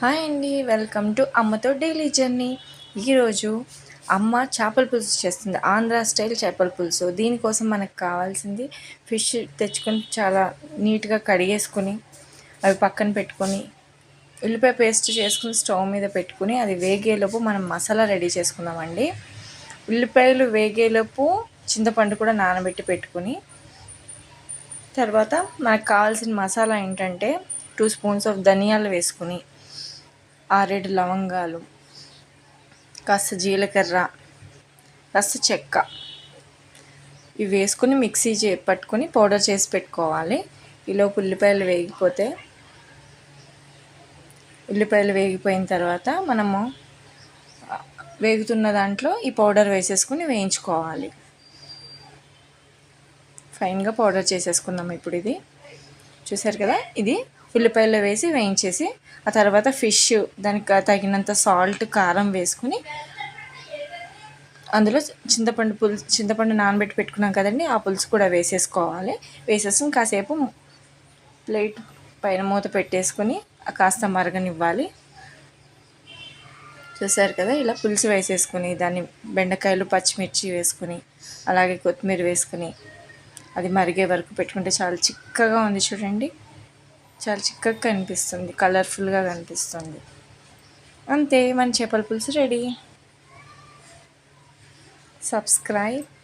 Hi అండి welcome to అమ్మతో daily journey. ఈరోజు అమ్మ చేపల పులుసు చేస్తుంది ఆంధ్ర స్టైల్ చేపల పులుసు. దీనికోసం మనకు కావాల్సింది ఫిష్ తెచ్చుకొని చాలా నీట్గా కడిగేసుకొని అవి పక్కన పెట్టుకొని ఉల్లిపాయ పేస్ట్ చేసుకుని స్టవ్ మీద పెట్టుకుని అది వేగేలోపు మనం మసాలా రెడీ చేసుకుందామండి. ఉల్లిపాయలు వేగేలోపు చింతపండు కూడా నానబెట్టి పెట్టుకుని తర్వాత మనకు కావాల్సిన మసాలా ఏంటంటే టూ స్పూన్స్ ఆఫ్ ధనియాలు వేసుకుని ఆరేడు లవంగాలు కాస్త జీలకర్ర కాస్త చెక్క. ఇవి వేసుకుని మిక్సీ చే పట్టుకొని పౌడర్ చేసి పెట్టుకోవాలి. ఇలా ఉల్లిపాయలు వేగిపోతే ఉల్లిపాయలు వేగిపోయిన తర్వాత మనము వేగుతున్న దాంట్లో ఈ పౌడర్ వేసేసుకుని వేయించుకోవాలి. ఫైన్గా పౌడర్ చేసేసుకుందాం ఇప్పుడు ఇది. చూసారు కదా? ఇది ఉల్లిపాయలు వేసి వేయించేసి ఆ తర్వాత ఫిష్ దానికి తగినంత సాల్ట్ కారం వేసుకుని అందులో చింతపండు పులుసు చింతపండు నానబెట్టి పెట్టుకున్నాం కదండి ఆ పులుసు కూడా వేసేసుకోవాలి. వేసేసి కాసేపు ప్లేట్ పైన మూత పెట్టేసుకొని కాస్త మరగనివ్వాలి. చూసారు కదా ఇలా పులుసు వేసేసుకుని దాన్ని బెండకాయలు పచ్చిమిర్చి వేసుకుని అలాగే కొత్తిమీర వేసుకుని అది మరిగే వరకు పెట్టుకుంటే చాలా చిక్కగా ఉంది చూడండి. చాలా చిక్కగా కనిపిస్తుంది. కలర్ఫుల్గా కనిపిస్తుంది. అంతే మన చేపల పులుసు రెడీ. సబ్స్క్రైబ్.